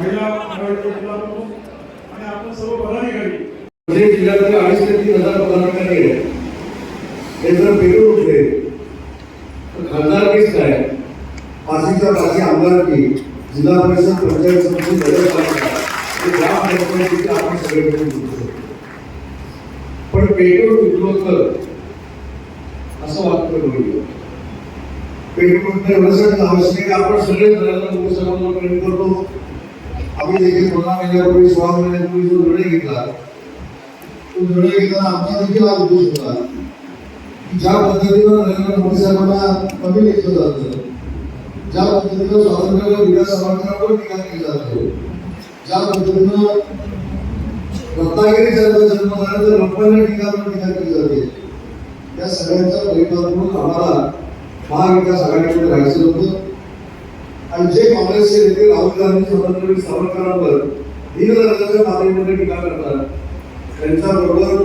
महिला आघाडीचे आणि आपण सर्व पदाधिकारी म्हणजे जिल्ह्यामध्ये अडीच ते तीन हज़ार पदाधिकारी आहेत. हे जर पेरू उठले, तर खासदारकीच काय? पाचीच्या पाचही आमदारकी जिल्हा परिषद पंचायत समिती नगरपालिका ग्राम पंचायतीचे आपण सगळे. पण पेट्रोल उठलो तर असं वाक्य होईल पेट्रोल उठणं एवढ्यासाठी आवश्यक आपण सगळे प्रेम करतो. आम्ही देखील पंधरा महिन्यापूर्वी सोळा महिन्यापूर्वी जो निर्णय घेतला तो निर्णय घेताना आमचा देखील हा उद्देश होता. ज्या पद्धतीनं नरेंद्र मोदी साहेबांना कमी लेखलं जातं ज्या पद्धतीनं स्वातंत्र्याला विकास सावरकरांवर टीका केली जाते ज्या पद्धतीनं रत्नागिरी जन्म जन्म झाल्यानंतर रप्पाने टीकावर टीका केली जाते त्या सगळ्यांचा परिणाम म्हणून आम्हाला महाविकास आघाडीमध्ये राहायचं होतं. आणि जे काँग्रेसचे नेते राहुल गांधी स्वातंत्र्यवीर सावरकरांवर दीनदयाळाच्या पातळीमध्ये टीका करतात त्यांच्याबरोबर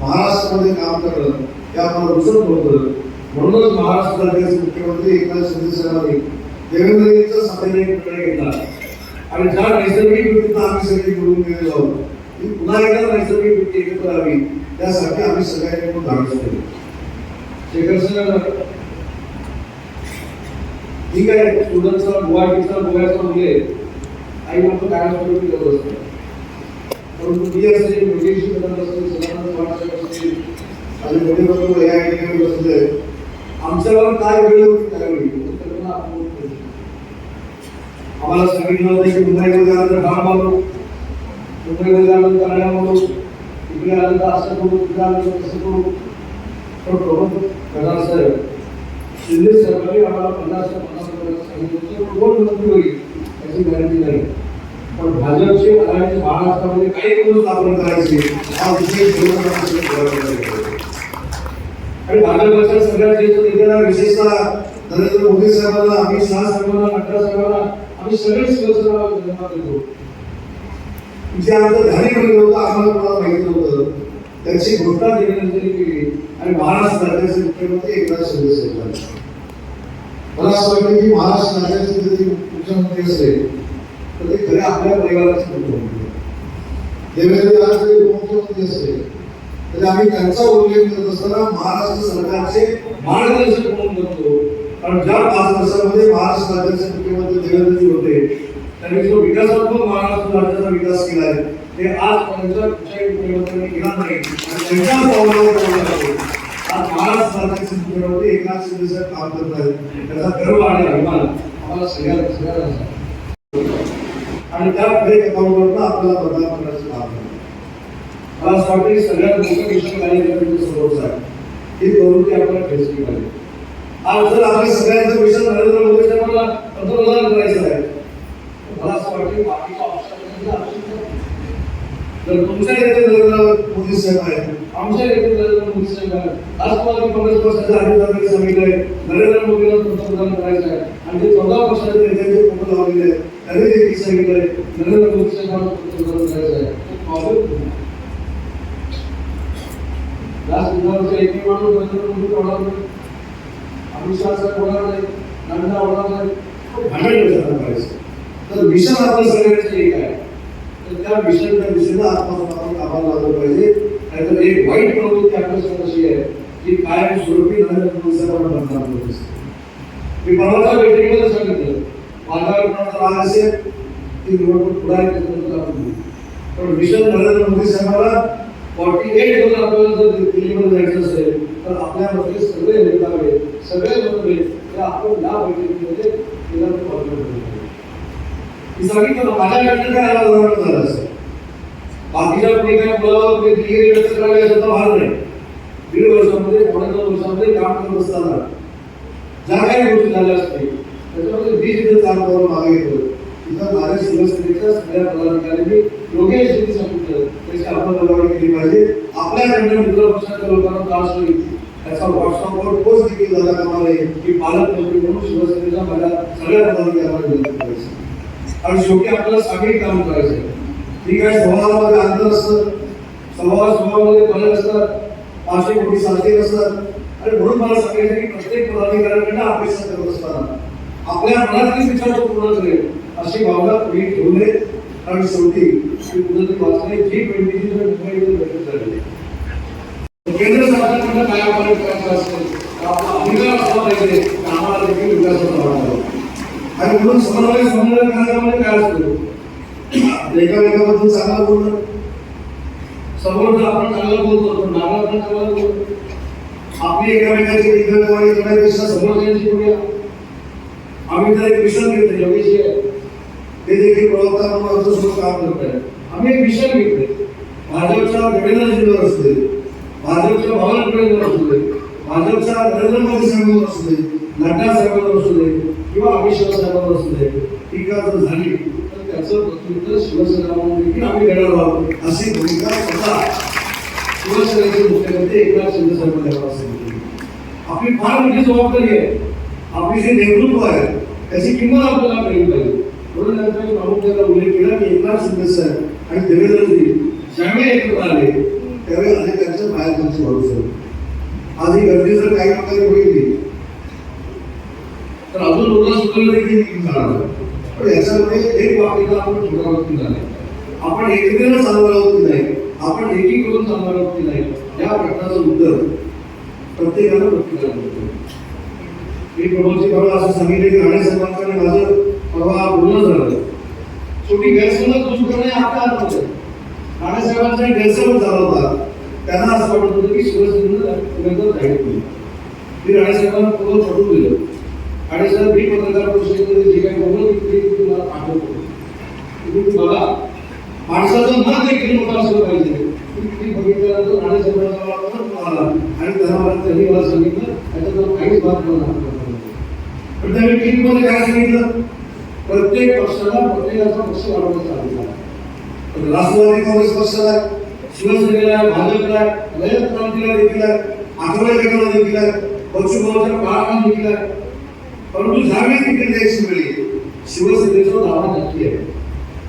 महाराष्ट्रामध्ये काम करणं हे आपण रुचत होतं. म्हणूनच महाराष्ट्र राज्याचे मुख्यमंत्री एकनाथ शिंदे साहेबांनी देवेंद्रजींचा साथीने एक निर्णय घेतला. आणि ज्या नैसर्गिक युतीनं आम्ही सगळी मिळून गेलेलो आहोत ती पुन्हा एकदा नैसर्गिक युती एकत्र यावी त्यासाठी आम्ही सगळ्यांनी मिळून धाडस शेखर सर ठीक आहे स्टुडंटचा गुवाहाटीचा गोव्याचा मुले आई मात्र काय स्वरूपी करत असतो परंतु मी असेल योगेशी करत असते सदानंद वाटत असते आणि मोठे बरोबर या ठिकाणी बसले. आमच्यावर काय वेळ होती त्यावेळी? उत्तर आम्हाला सांगितलं होतं की मुंबईमध्ये आल्यानंतर भाग मारू मुंबईमध्ये आल्यानंतर करण्या मारू इकडे आल्यानंतर असं करू तिकडे आल्यानंतर तसं करू. पण प्रमुख प्रधान साहेब शिंदे सरकारने आम्हाला पन्नास ते पन्नास कोण मंत्री होईल याची गॅरंटी नाही पण भाजपचे आघाडीचे महाराष्ट्रामध्ये काही करून स्थापन करायचे हा विषय आणि भाजपच्या सगळ्या ज्येष्ठ नेत्यांना विशेषतः नरेंद्र मोदी साहेबांना अमित शहा साहेबांना नड्डा साहेबांना आम्ही सगळे शिवसेना धन्यवाद देतो जे आमचं ध्यानी बनलं होतं आम्हाला कोणाला माहिती नव्हतं त्याची घोषणा देवेंद्रजी केली आणि महाराष्ट्र राज्याचे मुख्यमंत्री एकनाथ शिंदे साहेब मला असं वाटतं की महाराष्ट्र राज्याचे जरी मुख्यमंत्री असेल तर ते खरे आपल्या परिवाराचे मुख्यमंत्री देवेंद्र आज जरी उपमुख्यमंत्री असेल तरी आम्ही त्यांचा उल्लेख करत असताना महाराष्ट्र सरकारचे मार्गदर्शक म्हणून करतो. कारण ज्या पाच वर्षामध्ये महाराष्ट्र राज्याचे मुख्यमंत्री देवेंद्रजी होते त्यांनी जो विकासात्मक महाराष्ट्र राज्याचा विकास केला आहे ते आजपर्यंत कुठल्याही मुख्यमंत्र्यांनी केला नाही. आणि त्यांच्या पावलावर आज महाराष्ट्र एकनाथ शिंदे साहेब काम करत आहेत त्याचा गर्व आणि अभिमान आम्हाला सगळ्या आणि त्या फेक अकाउंटवरनं आपल्याला बदलाव करण्याचं काम मला असं वाटतं की सगळ्यात मोठं मिशन कार्यकर्त्यांचं समोरच आहे. ही प्रवृत्ती आपल्याला फेस पाहिजे आज जर आपल्या सगळ्यांचं मिशन नरेंद्र मोदी साहेबांना पंतप्रधान करायचं आहे तर मला असं वाटतं बाकीच्या जर तुमच्या नेते नरेंद्र मोदी साहेब आहेत आमच्या नेते काँग्रेस पक्षाच्या अधिकाऱ्यांनी सांगितलंय नरेंद्र मोदीला पंतप्रधान करायचं आहे. आणि ते चौदा पक्षाच्या नेत्यांचे फोटो लावलेले आहेत त्यांनी देखील सांगितलंय नरेंद्र मोदी साहेबांना पंतप्रधान करायचं आहे. लास्ट एक माणूस नरेंद्र मोदी होणार अमित शहा साहेब होणार नाही. नाही. भांडण कशाला करायचं तर मिशन आपण सगळ्यांचं एक आहे. तर त्या मिशनच्या दिशेला आत्मासून आपण कामाला लागलं पाहिजे. नाहीतर एक वाईट प्रवृत्ती आपल्यासमोर अशी आहे की कायम स्वरूपी नरेंद्र मोदी साहेबांना बदनाम असते मी परवाच्या बैठकीमध्ये सांगितलं माझ्यावर कोणाचा राग असेल ती निवडणूक पुढे आपण. पण मिशन नरेंद्र मोदी साहेबांना फॉर्टी एट घेऊन आपल्याला जर दिल्लीमध्ये जायचं असेल तर आपल्यामध्ये सगळे नेतावे सगळे मंत्री तर आपण या बैठकीमध्ये तिला प्रॉब्लेम होईल मी सांगितलं ना, माझ्याकडनं काय आला उदाहरण झालं असेल? बाकीच्या ठिकाणी काय मुलाला करायला याचा भाग नाही. दीड वर्षामध्ये पावणे दोन वर्षामध्ये काम करत असताना ज्या काही गोष्टी झाल्या असतील त्याच्यामध्ये वीज जिथे काम करून मागे येतो तिथं माझ्या शिवसेनेच्या सगळ्या पदाधिकाऱ्यांनी योग्य शेती सांगितलं. त्याची अंमलबजावणी केली पाहिजे. आपल्याकडनं मित्र पक्षाच्या लोकांना त्रास होईल. त्याचा व्हॉट्सअपवर पोस्ट देखील झाला कामा नये की पालकमंत्री म्हणून शिवसेनेच्या माझ्या सगळ्या पदाधिकाऱ्यांना विनंती करायची. आणि शेवटी आपल्याला सगळी काम करायचं आहे. ठीक आहे समाजामध्ये अंतर असतं. समाज समाजामध्ये फरक असतात. पाचशे कोटी सारखे असतात. आणि म्हणून मला सांगायचं की प्रत्येक पदाधिकाऱ्यांकडनं अपेक्षा करत असताना आपल्या मनातली विचार तो पूर्ण करेल अशी भावना तुम्ही ठेवू नये. कारण शेवटी ही कुठेतरी वाचणे जी ट्वेंटीची जर मुंबईमध्ये बैठक झाली. केंद्र सरकारकडनं काय आपण करायचं असेल आपला अधिकार असला पाहिजे आम्हाला देखील विकास होता आणि म्हणून समन्वय समन्वय करण्यामध्ये काय असतो? एकामेकाबद्दल चांगलं बोलणं. समोर आपण चांगलं बोलतो तर मागं आपण चांगलं बोलतो. आपली एकामेकाची विद्यार्थी करण्यापेक्षा समोरच्यांची बोलूया आम्ही तर एक मिशन घेतले योगेश आहे. ते देखील प्रवक्ता आमच्यासोबत काम करत आहे. आम्ही एक मिशन घेतले भाजपच्या देवेंद्रजींवर असू दे भाजपच्या बावनकुळेंवर असू दे भाजपच्या नरेंद्र मोदी साहेबांवर असू दे नड्डा साहेबांवर असू दे किंवा अमित शहा साहेबांवर असू दे टीका जर झाली त्याचं प्रत्युत्तर शिवसेना देखील आम्ही देणार आहोत. अशी भूमिका स्वतः शिवसेनेचे मुख्यमंत्री एकनाथ शिंदे साहेबांनी सांगितली. आपली फार मोठी जबाबदारी आहे. आपली जे नेतृत्व आहे त्याची किंमत आपल्याला कळली पाहिजे. म्हणून नंतर मी उल्लेख केला की एकनाथ शिंदे साहेब आणि देवेंद्रजी ज्यावेळी एकत्र आले त्यावेळी अधिकाऱ्यांच्या बाहेर त्यांची वाढू शकतो आज ही गर्दी जर काही प्रकारे होईल. तर अजून लोकांना सुधारणा देखील झाला. पण याच्यामध्ये एक बाबतीला आपण चुकावत झाले आपण एकत्रित चालवलं नाही. आपण एकी करून चालवलं नाही. या प्रश्नाचं उत्तर प्रत्येकाला प्रत्येकाला द्यावं. मी प्रभूजी परवा असं सांगितले की राणे साहेबांचं माझं परवा बोलणं झालं. छोटी गैरसमज दूर करणे आपल्या हातात राणे साहेबांचा गैरसमज झाला होता. त्यांना असं वाटत होतं की शिवसेनेनं जाहीर केली. मी राणे साहेबांना पूर्ण सोडून दिलं आणि जर मी पत्रकार परिषदेमध्ये जे काही बोललो ते तुम्हाला पाठवतो. तुम्ही बघा. माणसाचं मन देखील मोठं असलं पाहिजे. तुम्ही बघितल्यानंतर राणे साहेबांचा मला आणि त्यांना मला त्यांनी मला सांगितलं त्याच्यातून काहीच बात मला पण त्यांनी टीममध्ये काय सांगितलं? प्रत्येक पक्षाला प्रत्येकाचा पक्ष वाढवण्याचा अधिकार आहे. राष्ट्रवादी काँग्रेस पक्षाला आहे, शिवसेनेला भाजपला आहे, रयत क्रांतीला देखील आहे आठवडे देखील आहे पक्ष बहुजन काळाकाळ देखील आहे. परंतु ज्यावेळी तिकीट द्यायची वेळी शिवसेनेचा दावा नक्की आहे.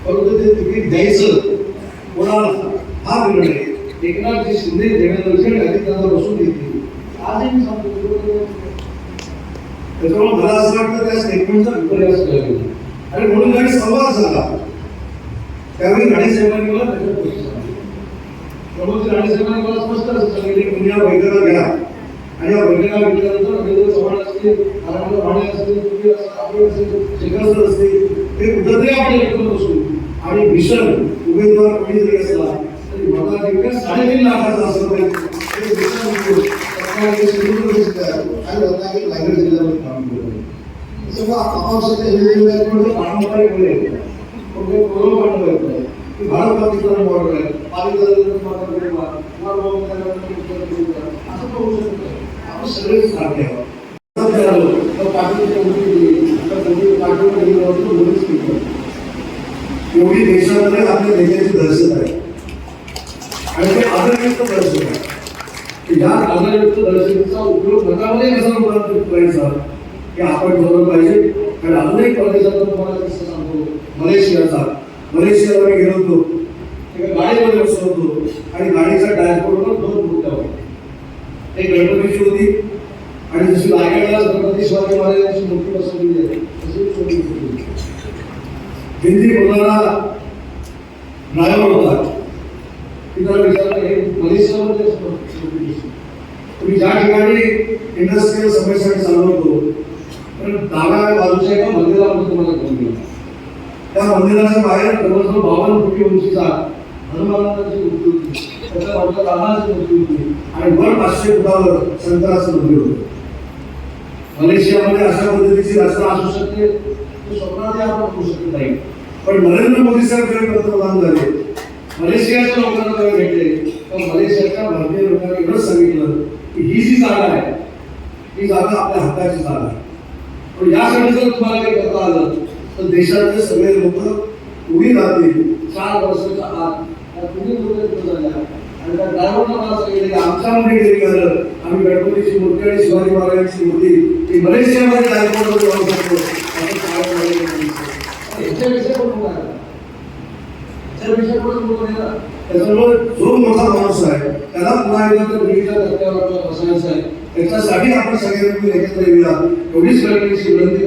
परंतु ते तिकीट द्यायचं कोणाला हा निर्णय एकनाथ शिंदे देवेंद्रजी आणि अजितदादा बसून घेतली. आजही मी सांगतो त्याच्यामुळे मला असं वाटतं त्या स्टेटमेंटचा विपर्यास केला आणि म्हणून ज्यावेळी संवाद झाला त्यावेळी राणे साहेबांनी मला त्याच्यात त्यामुळे सांगितल्या. राणे साहेबांनी मला स्पष्ट असं सांगितले पुण्या वैद्यला घ्या. आणि या बैठका घेतल्यानंतर रवींद्र चव्हाण असतील आनंद माने असतील तुम्ही असं आपले असतील शेखर सर असतील ते कुठंतरी आपण एकत्र बसू आणि भीषण उमेदवार कोणी जरी असला तरी मताधिक्य साडेतीन लाखाचा असलं पाहिजे हे भीषण उमेदवार रत्नागिरी, सिंधुदुर्ग जिल्ह्यात आणि रत्नागिरी रायगड जिल्ह्यामध्ये काम केलं आहे. त्याच्यामुळे आपापसाच्या वेगवेगळ्या म्हणजे पारंपरिक वेळ आहे. पण ते पूर्व पाठवलं येत नाही. की भारत पाकिस्तान बॉर्डर आहे पाकिस्तान मात्र मार किंवा असं करू शकत नाही. आपण सगळेच सारखे आहोत. एवढी देशामध्ये आपल्या देशाची दहशत आहे. आणि ते आदरयुक्त दहशत आहे. की या आदरयुक्त दहशतीचा उपयोग मतामध्ये कसा रूपांतरित करायचा हे आपण ठरवलं पाहिजे. आणि अनेक एक तुम्हाला किस्सा सांगतो. मलेशियाचा मलेशियाला मी गेलो होतो. गाडीमध्ये बसलो होतो. आणि गाडीच्या डॅशबोर्डवर दोन मुद्दा होता ते गणपतीची होती आणि जशी रायगडला छत्रपती शिवाजी महाराजांची मूर्ती बसवली आहे. तशी एक छोटी मूर्ती हिंदी बोलणारा ड्रायव्हर होता. की त्याला विचारलं हे मलेशियामध्ये तुम्ही ज्या ठिकाणी इंडस्ट्रियल समस्यासाठी चालवतो तर डाव्या बाजूच्या एका मंदिरामध्ये तुम्हाला घेऊन गेला. त्या मंदिराच्या बाहेर जवळजवळ बावन्न फुटी उंचीचा हनुमानाची मूर्ती होती. त्याचा बाजूला रामाची आणि वर पाचशे फुटावर शंकराचं मंदिर होतं. मलेशियामध्ये अशा पद्धतीची रचना असू शकते ते स्वप्नातही आपण करू शकत नाही. पण नरेंद्र मोदी साहेब पंतप्रधान झाले. मलेशियाच्या लोकांना जेव्हा भेटले. तर मलेशियाच्या भारतीय लोकांनी एवढंच सांगितलं की ही जी जागा आहे ही जागा आपल्या हक्काची जागा आहे. पण यासाठी जर तुम्हाला काही करता आलं तर देशातले सगळे लोक उभी राहतील. चार वर्षाच्या आत. त्या तुम्ही आमच्यामध्ये काही झालं आम्ही गणपतीची मूर्ती आणि शिवाजी महाराजांची मूर्ती ही मलेशियामध्ये डायपोर्टमध्ये जाऊ शकतो ना. त्याच्यामुळे जो मोठा माणूस आहे त्याला पुन्हा एकदा त्या मुलीच्या धक्क्यावर बसायचं आहे. त्याच्यासाठी आपण सगळ्यांनी एकत्र येऊया. एवढीच करण्याची विनंती